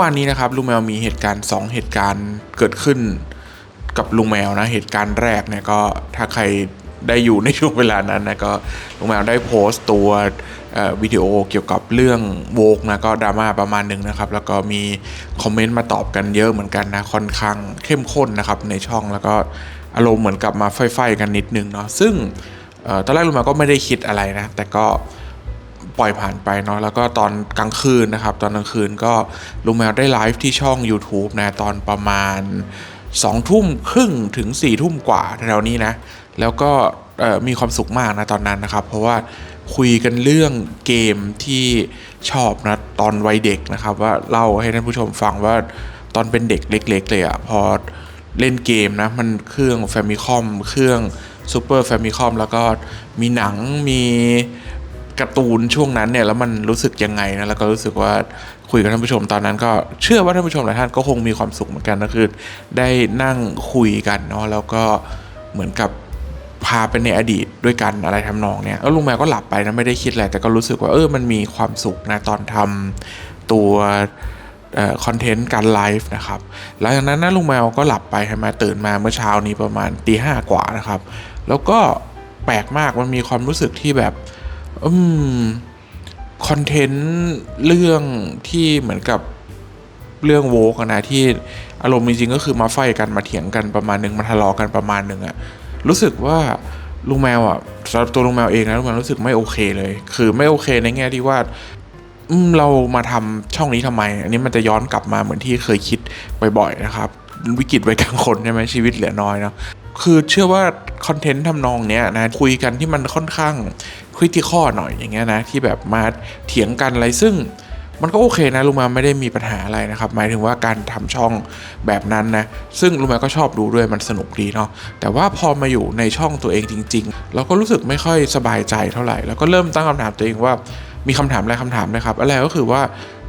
วันนี้นะครับลุงแมวมีเหตุการณ์ 2 เหตุการณ์เกิดขึ้นกับลุงแมวนะเหตุการณ์แรกเนี่ยก็ถ้าใครได้อยู่ในช่วงเวลานั้นนะก็ลุงแมวได้โพสต์ตัววิดีโอเกี่ยวกับเรื่องโวกนะก็ดราม่าประมาณหนึ่งนะครับ แล้วก็มีคอมเมนต์มาตอบกันเยอะเหมือนกันนะค่อนข้างเข้มข้นนะครับในช่องแล้วก็อารมณ์เหมือนกับมาไฟๆกันนิดนึงเนาะซึ่งออตอนแรกลุงแมวก็ไม่ได้คิดอะไรนะแต่ก็ ปล่อยผ่านไปเนาะแล้วก็ตอนกลางคืนนะครับ ตอนกลางคืนก็ลุงแมวได้ไลฟ์ที่ช่อง YouTube นะตอนประมาณ2ทุ่มครึ่งถึง4ี่ทุ่มกว่าแถวนี้นะ แล้วก็มีความสุขมากนะตอนนั้นนะครับ เพราะว่าคุยกันเรื่องเกมที่ชอบนะตอนวัยเด็กนะครับ ว่าเล่าให้ท่านผู้ชมฟังว่าตอนเป็นเด็กเล็ก ๆ เลยอะพอเล่นเกมนะ มันเครื่อง f a m i c o m เครื่องซูเปอร์ f a m i c o m แล้วก็มีหนังมี การ์ตูนช่วงนั้นเนี่ยแล้วมันรู้สึกยังไงนะแล้วก็รู้สึกว่าคุยกับท่านผู้ชมตอนนั้นก็เชื่อว่าท่านผู้ชมหลายท่านก็คงมีความสุขเหมือนกันก็คือ ได้นั่งคุยกันเนาะแล้วก็เหมือนกับพาไปในอดีตด้วยกันอะไรทำนองเนี่ยแล้วลุงแมวก็หลับไปนะไม่ได้คิดอะไรแต่ก็รู้สึกว่าเออมันมีความสุขนะตอนทำตัวคอนเทนต์การไลฟ์นะครับหลังจากนั้นนะลุงแมวก็หลับไปใช่ไหมตื่นมาเมื่อเช้านี้ประมาณตีห้ากว่านะครับ แล้วก็แปลกมากมันมีความรู้สึกที่แบบ อืมคอนเทนต์เรื่องที่เหมือนกับเรื่องโวกนะที่อารมณ์จริงๆก็คือมาไฟกันมาเถียงกันประมาณหนึ่งมาทะเลาะกันประมาณหนึ่งอะรู้สึกว่าลุงแมวอะสำหรับตัวลุงแมวเองนะลุงแมวรู้สึกไม่โอเคเลย คือไม่โอเคในแง่ที่ว่าเรามาทำช่องนี้ทำไม อันนี้มันจะย้อนกลับมาเหมือนที่เคยคิดบ่อยๆนะครับ วิกฤตไว้กลางคนใช่ไหมชีวิตเหลือน้อยเนาะคือเชื่อว่าคอนเทนต์ทำนองเนี้ยนะคุยกันที่มันค่อนข้าง คริติคอหน่อยอย่างเงี้ยนะที่แบบมาเถียงกันอะไรซึ่งมันก็โอเคนะลุงมาไม่ได้มีปัญหาอะไรนะครับหมายถึงว่าการทำช่องแบบนั้นนะซึ่งลุงมาก็ชอบดูด้วยมันสนุกดีเนาะแต่ว่าพอมาอยู่ในช่องตัวเองจริง ๆ เราก็รู้สึกไม่ค่อยสบายใจเท่าไหร่ แล้วก็เริ่มตั้งคำถามตัวเองว่ามีคำถามอะไรคำถามนะครับอะไรก็คือว่า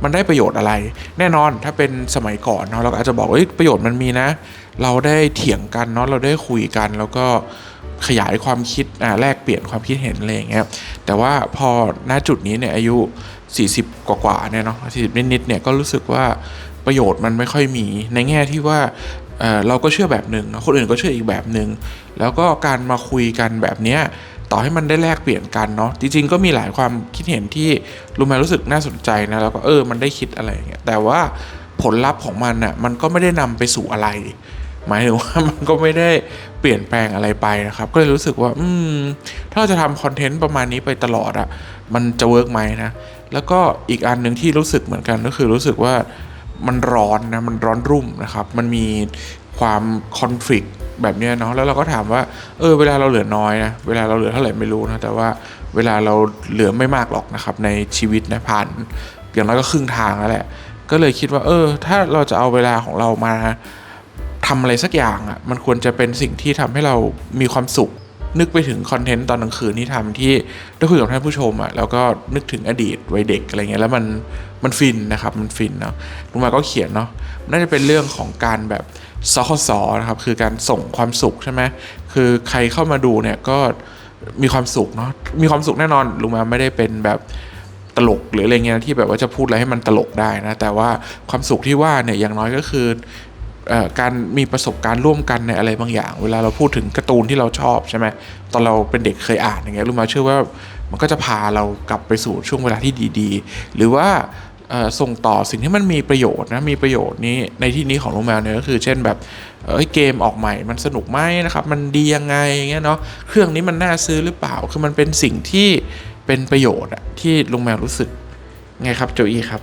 มันได้ประโยชน์อะไร แน่นอนถ้าเป็นสมัยก่อนเนาะเราก็อาจจะบอกว่าประโยชน์มันมีนะ เราได้เถียงกันเนาะเราได้คุยกันแล้วก็ ขยายความคิดอ่าแลกเปลี่ยนความคิดเห็นอะไรอย่างเงี้ยแต่ว่าพอณจุดนี้เนี่ยอายุ 40 กว่าๆเนี่ยเนาะ40 นิดๆเนี่ยก็รู้สึกว่าประโยชน์มันไม่ค่อยมีในแง่ที่ว่าเเราก็เชื่อแบบหนึ่งนะคนอื่นก็เชื่ออีกแบบหนึ่งแล้วก็การมาคุยกันแบบเนี้ยต่อให้มันได้แลกเปลี่ยนกันเนาะจริง ๆ ก็มีหลายความคิดเห็นที่ลุงแมรู้สึกน่าสนใจนะแล้วก็เออมันได้คิดอะไรอย่างเงี้ยแต่ว่าผลลัพธ์ของมันน่ะมันก็ไม่ได้นำไปสู่อะไร หมายถึงว่ามันก็ไม่ได้เปลี่ยนแปลงอะไรไปนะครับ ก็เลยรู้สึกว่า อืม ถ้าเราจะทำคอนเทนต์ประมาณนี้ไปตลอดอะมันจะเวิร์กไหมนะ แล้วก็อีกอันหนึ่งที่รู้สึกเหมือนกันก็คือรู้สึกว่ามันร้อนนะ มันร้อนรุ่มนะครับ มันมีความคอน FLICT แบบนี้เนาะ แล้วเราก็ถามว่า เออ เวลาเราเหลือน้อยนะ เวลาเราเหลือเท่าไหร่ไม่รู้นะ แต่ว่าเวลาเราเหลือไม่มากหรอกนะครับ ในชีวิตนะผ่านอย่างน้อยก็ครึ่งทางแล้วแหละ ก็เลยคิดว่า เออ ถ้าเราจะเอาเวลาของเรามา ทำอะไรสักอย่างอะมันควรจะเป็นสิ่งที่ทำให้เรามีความสุข นึกไปถึงคอนเทนต์ตอนกลางคืนที่ทำที่ได้คุยกับท่านผู้ชมอะแล้วก็นึกถึงอดีตวัยเด็กอะไรเงี้ยแล้วมันมันฟินนะครับมันฟินเนาะลุงมาก็เขียนเนาะน่าจะเป็นเรื่องของการแบบซอคสนะครับคือการส่งความสุขใช่ไหมคือใครเข้ามาดูเนี่ยก็มีความสุขเนาะมีความสุขแน่นอนลุงมาไม่ได้เป็นแบบตลกหรืออะไรเงี้ยที่แบบว่าจะพูดอะไรให้มันตลกได้นะแต่ว่าความสุขที่ว่าเนี่ยอย่างน้อยก็คือ การมีประสบการณ์ร่วมกันในอะไรบางอย่าง เวลาเราพูดถึงการ์ตูนที่เราชอบใช่ไหมตอนเราเป็นเด็กเคยอ่านอย่างเงี้ยรู้มาเชื่อว่ามันก็จะพาเรากลับไปสู่ช่วงเวลาที่ดีๆ หรือว่าส่งต่อสิ่งที่มันมีประโยชน์นะมีประโยชน์นี้ในที่นี้ของลุงแมวเนี่ยก็คือเช่นแบบเอ้ยเกมออกใหม่มันสนุกไหมนะครับ มันดียังไงเงี้ยเนาะเครื่องนี้มันน่าซื้อหรือเปล่าคือมันเป็นสิ่งที่เป็นประโยชน์อะที่ลุงแมวรู้สึกไงครับโจอี้ครับ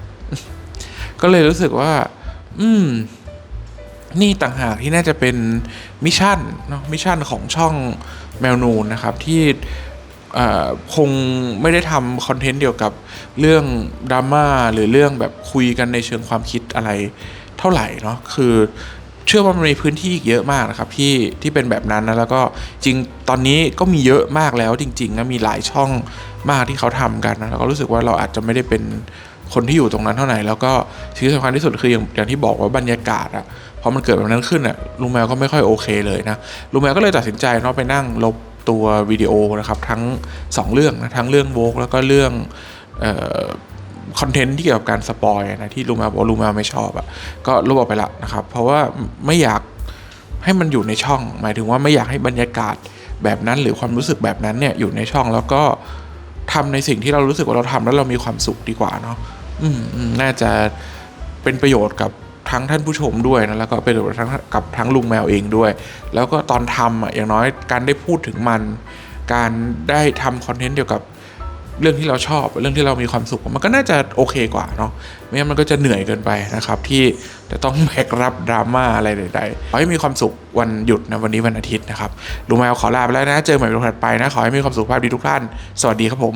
ก็เลยรู้สึกว่า อืม นี่ต่างหากที่น่าจะเป็นมิชชั่นเนาะมิชชั่นของช่องแมวนูนนะครับที่คงไม่ได้ทำคอนเทนต์เกี่ยวกับเรื่องดราม่าหรือเรื่องแบบคุยกันในเชิงความคิดอะไรเท่าไหร่เนาะคือเชื่อว่ามันมีพื้นที่อีกเยอะมากนะครับที่ที่เป็นแบบนั้นนะแล้วก็จริงตอนนี้ก็มีเยอะมากแล้วจริงๆนะมีหลายช่องมากที่เขาทำกันนะแล้วก็รู้สึกว่าเราอาจจะไม่ได้เป็นคนที่อยู่ตรงนั้นเท่าไหร่แล้วก็สิ่งที่สำคัญที่สุดคืออย่างอย่างที่บอกว่าบรรยากาศอะ อมันเกิดแบบนั้นขึ้นอะลุงแมวก็ไม่ค่อยโอเคเลยนะลุงแมวก็เลยตัดสินใจเนาะไปนั่งลบตัววิดีโอนะครับทั้งสองเรื่องนะทั้งเรื่องโวกแล้วก็เรื่องเอ่อคอนเทนต์ที่เกี่ยวกับการสปอยนะที่ลุงแมวบอกลุงแมวไม่ชอบอะก็ลบออกไปละนะครับ เพราะว่าไม่อยากให้มันอยู่ในช่อง หมายถึงว่าไม่อยากให้บรรยากาศแบบนั้นหรือความรู้สึกแบบนั้นเนี่ยอยู่ในช่องแล้วก็ทำในสิ่งที่เรารู้สึกว่าเราทำแล้วเรามีความสุขดีกว่าเนาะอืมอืมน่าจะเป็นประโยชน์กับ ทั้งท่านผู้ชมด้วยนะแล้วก็เป็นประโยชน์ทั้งกับทั้งลุงแมวเองด้วย แล้วก็ตอนทำอะอย่างน้อยการได้พูดถึงมัน การได้ทำคอนเทนต์เกี่ยวกับเรื่องที่เราชอบเรื่องที่เรามีความสุขมันก็น่าจะโอเคกว่าเนาะไม่งั้นมันก็จะเหนื่อยเกินไปนะครับ ที่จะต้องแบกรับดราม่าอะไรใดๆขอให้มีความสุขวันหยุดนะวันนี้วันอาทิตย์นะครับลุงแมวขอลาไปแล้วนะ เจอใหม่วันถัดไปนะ ขอให้มีความสุขภาพดีทุกท่าน สวัสดีครับผม